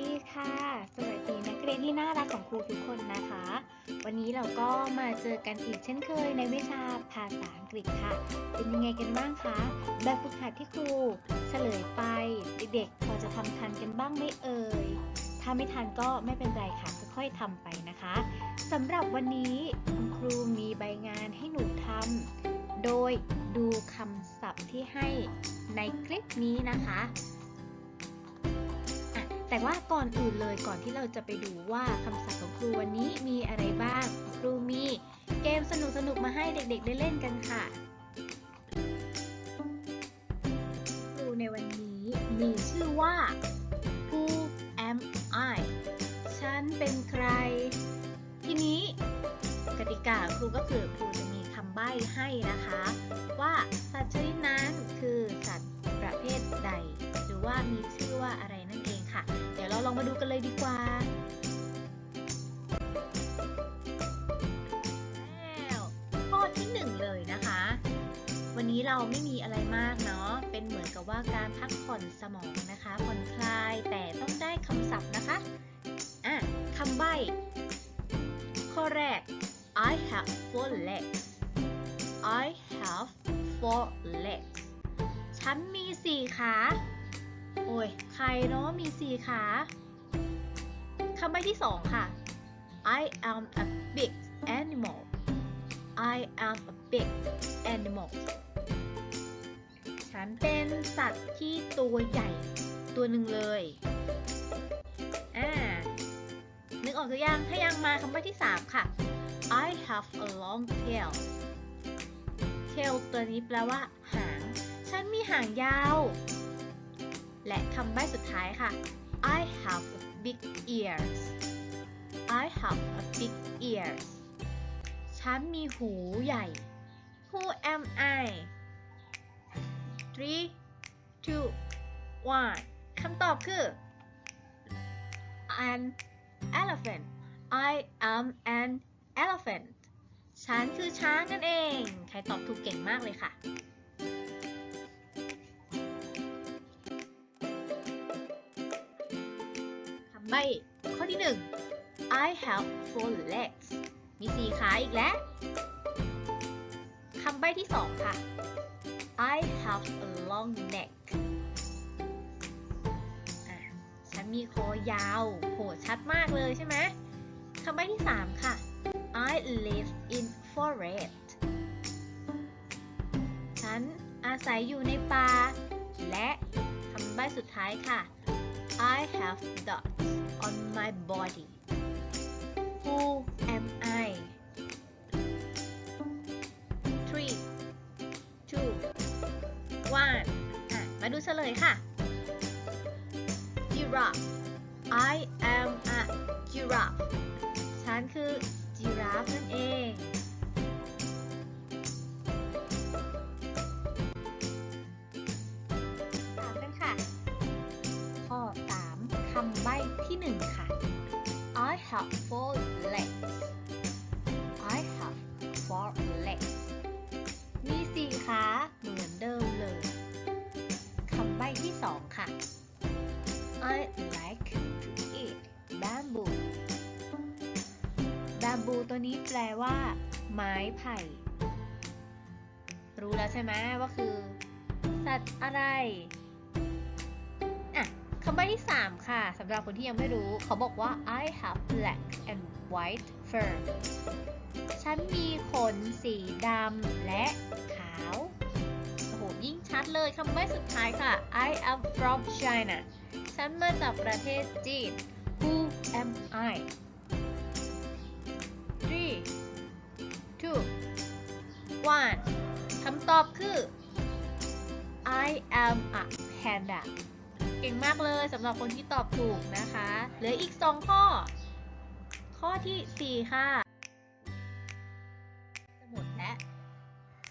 ดีค่ะ สวัสดีนักเรียนที่น่ารักของครูทุกคนนะคะ วันนี้เราก็มาเจอกันอีกเช่นเคยในวิชาภาษาอังกฤษค่ะ เป็นยังไงกันบ้างคะ แบบฝึกหัดที่ครูเฉลยไป เด็กๆ พอจะทำทันกันบ้างไหมเอ่ย ถ้าไม่ทันก็ไม่เป็นไรค่ะ ค่อยๆทำไปนะคะสำหรับวันนี้คุณครูมีใบงานให้หนูทำโดยดูคำศัพท์ที่ให้ในคลิปนี้นะคะอะ แต่ว่าก่อนอื่นเลยก่อนที่เราจะไปดูว่าคำศัพท์ของครูวันนี้มีอะไรบ้าง ครูมีเกมสนุกๆมาให้เด็กๆได้เล่นกันค่ะ ครูในวันนี้มีชื่อว่า Who am I ฉันเป็นใคร ทีนี้กติกาครูก็คือครูจะมีคำใบ้ให้นะคะ ว่าสัตว์ชนิดนั้นคือสัตว์ประเภทใด หรือว่ามีชื่อว่าอะไร ลองมาดูกันเลยดีกว่าแล้วข้อที่หนึ่งเลยนะคะ วันนี้เราไม่มีอะไรมากเนาะ เป็นเหมือนกับว่าการพักผ่อนสมองนะคะผ่อนคลายแต่ต้องได้คำศัพท์นะคะอะคำใบ้ข้อแรก I have four legs I have four legs ฉันมีสี่ขา โอ้ย ใครเนาะมีสี่ขาคำใบ้ที่สองค่ะ I am a big animal I am a big animal ฉันเป็นสัตว์ที่ตัวใหญ่ตัวหนึ่งเลยอ่านึกออกหรือยังถ้ายังมาคำใบ้ที่3ค่ะ I have a long tail tail ตัวนี้แปลว่าหาง ฉันมีหางยาว และคำใบ้สุดท้ายค่ะ I have big ears I have big ears ฉันมีหูใหญ่ Who am I three two one คำตอบคือ an elephant I am an elephant ฉันคือช้างนั่นเอง ใครตอบถูกเก่งมากเลยค่ะ I have four legs มีสี่ขาอีกแล้ว คำใบ้ที่2ค่ะ I have a long neck ฉันมีคอยาว โหชัดมากเลยใช่ไหม คำใบ้ที่3ค่ะ I live in forest ฉันอาศัยอยู่ในป่า และคำใบ้สุดท้ายค่ะ I have dots on my body Who am I three two one อะมาดูเฉลยค่ะ giraffe I am a giraffe ฉันคือ giraffe นั่นเองตามกันค่ะ ข้อ 3คำใบ้ที่ 1 ค่ะ have four legs I have four legs มีสี่ขาเหมือนเดิมเลย คำใบ้ที่2ค่ะ I like to eat bamboo bamboo ตัวนี้แปลว่า ไม้ไผ่ รู้แล้วใช่ไหมว่าคือ สัตว์อะไร คำใบ้ที่ 3 ค่ะสำหรับคนที่ยังไม่รู้ เขาบอกว่า I have black and white fur ฉันมีขนสีดำและขาว โอ้โห ยิ่งชัดเลยคำใบ้สุดท้ายค่ะ I am from China ฉันมาจากประเทศจีน Who am I three two one คำตอบคือ I am a panda เก่งมากเลยสำหรับคนที่ตอบถูกนะคะเหลืออีก 2 ข้อ ข้อทีสี่4 ค่ะจะหมดแล้ว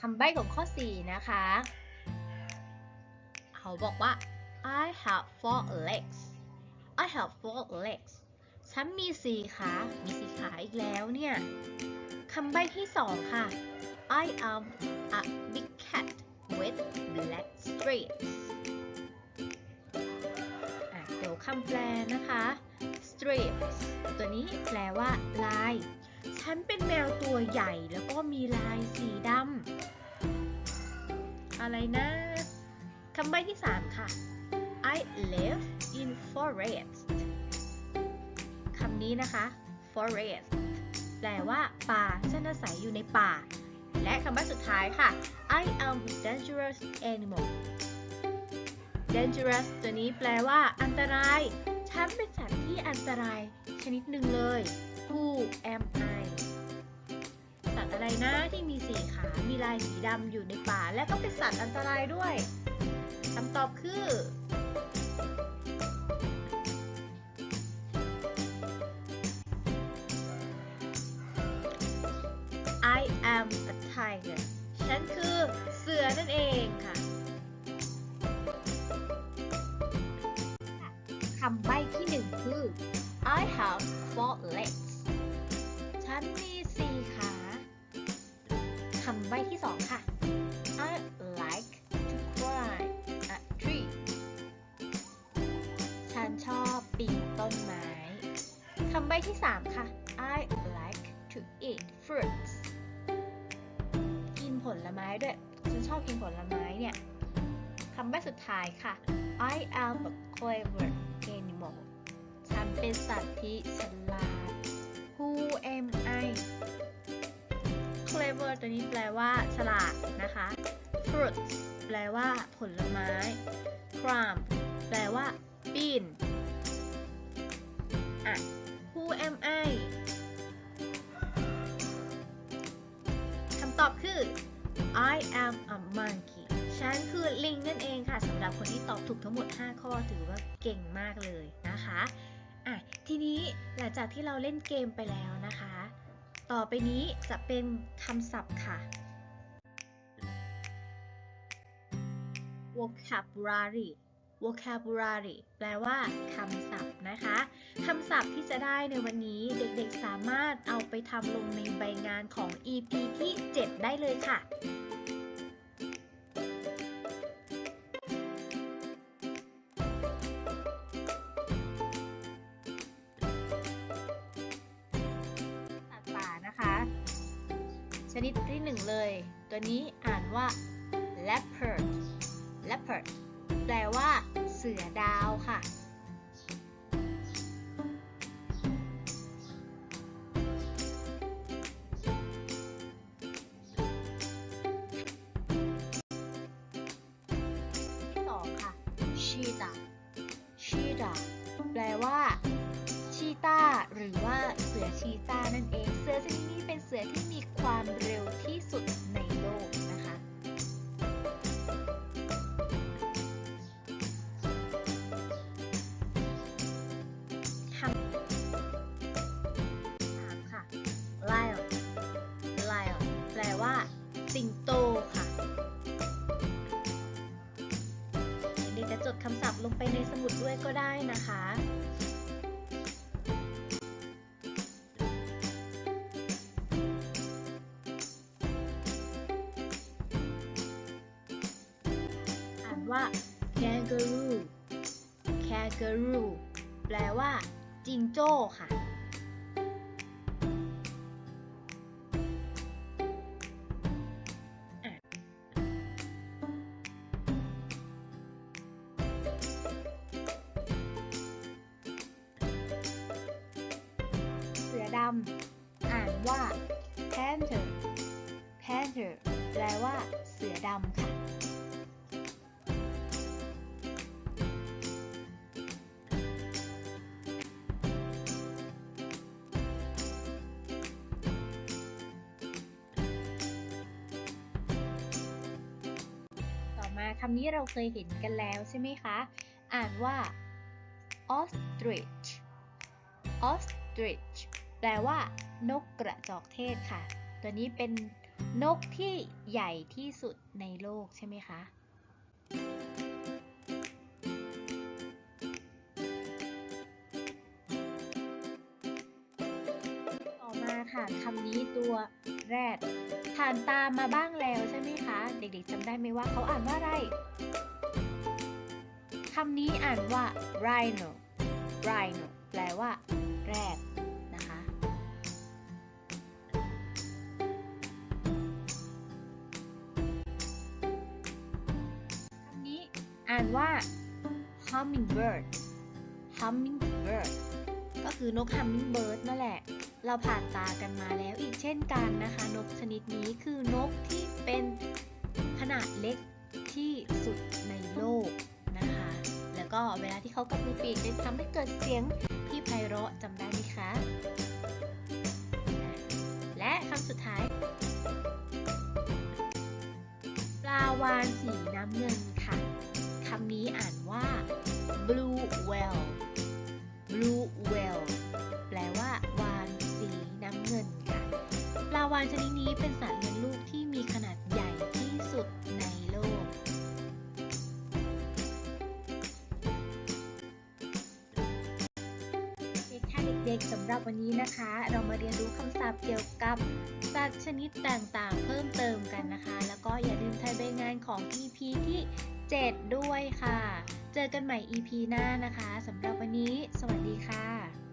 คำใบ้ของข้อ 4 นะคะ เขาบอกว่า I have four legs I have four legs ฉันมีสี่ขา มีสี่ขาอีกแล้วเนี่ย คำใบ้ที่2ค่ะ I am a big cat with black streaks ำแปลนะคะ strips ตัวนี้แปลว่า ลาย ฉันเป็นแมวตัวใหญ่แล้วก็มีลายสีดำ อะไรนะคำใบ้ที่ 3 ค่ะ I live in forest คำนี้นะคะ forest แปลว่า ป่า ฉันอาศัยอยู่ในป่า และคำใบ้สุดท้ายค่ะ I am dangerous animal dangerous ตัวนี้แปลว่า อันตราย ฉันเป็นสัตว์ที่อันตราย ชนิดหนึ่งเลย Who am I สัตว์อะไรนะที่มีสีขา มีลายสีดำอยู่ในป่า และก็เป็นสัตว์อันตรายด้วยคำตอบคือำใบ้ที่หนึ่งคือ I have four legs ฉันมีสี่ขา คำใบ้ที่สองค่ะ I like to climb a tree ฉันชอบปีนต้นไม้ คำใบ้ที่สามค่ะ I like to eat fruits กินผลไม้ด้วย ฉันชอบกินผลไม้เนี่ย คำใบ้สุดท้ายค่ะ I am a clever ฉันเป็นสัตว์ที่ฉลาด Who am I clever ตัวนี้แปลว่าฉลาดนะคะ fruit แปลว่าผลไม้ climb แปลว่า ปีนอะ Who am I คำตอบคือ I am a monkey ฉันคือลิงนั่นเองค่ะสำหรับคนที่ตอบถูกทั้งหมด 5 ข้อถือว่าเก่งมากเลยนะคะอะ ทีนี้หลังจากที่เราเล่นเกมไปแล้วนะคะ ต่อไปนี้จะเป็นคำศัพท์ค่ะ vocabulary vocabulary แปลว่าคำศัพท์นะคะคำศัพท์ที่จะได้ในวันนี้เด็กๆสามารถเอาไปทำลงในใบงานของ EP ที่ 7 ได้เลยค่ะ นิดที่หนึ่งเลย ตัวนี้อ่านว่า leopard leopard แปลว่า เสือดาวค่ะ ความเร็วที่สุดในโลกนะคะ คำถามค่ะ lion lion แปลว่า สิงโตค่ะเด็กจะจดคำศัพท์ลงไปในสมุดด้วยก็ได้นะคะ kangaroo แปลว่า จิงโจ้ค่ะ เสือดำ อ่านว่า panther panther แปลว่า เสือดำค่ะ คำนี้เราเคยเห็นกันแล้วใช่ไหมคะ อ่านว่า ostrich ostrich แปลว่า นกกระจอกเทศค่ะ ตัวนี้เป็นนกที่ใหญ่ที่สุดในโลกใช่ไหมคะ่าค่ะคำนี้ตัวแรดผ่านตามมาบ้างแล้วใช่ไหมคะ เด็กๆจำได้ไหมว่าเขาอ่านว่าอะไรคำนี้อ่านว่า rhino rhino แปลว่าแรดนะคะคำนี้อ่านว่า hummingbird hummingbird ก็คือนก hummingbird นั่นแหละ เราผ่านตากันมาแล้วอีกเช่นกันนะคะ นกชนิดนี้คือนกที่เป็นขนาดเล็กที่สุดในโลกนะคะ แล้วก็เวลาที่เขากระพือปีกจะทำให้เกิดเสียงที่ไพเราะจำได้ไหมคะอะและคำสุดท้าย ปลาวาฬสีน้ำเงิน ด็กค่ะเด็กๆสำหรับวันนี้นะคะ เรามาเรียนรู้คำศัพท์เกี่ยวกับสัตว์ชนิดต่างๆ เพิ่มเติมกันนะคะ แล้วก็อย่าลืมใช้ใบงานของ EP ที่ 7 ด้วยค่ะ เจอกันใหม่ EP หน้านะคะสำหรับวันนี้ สวัสดีค่ะ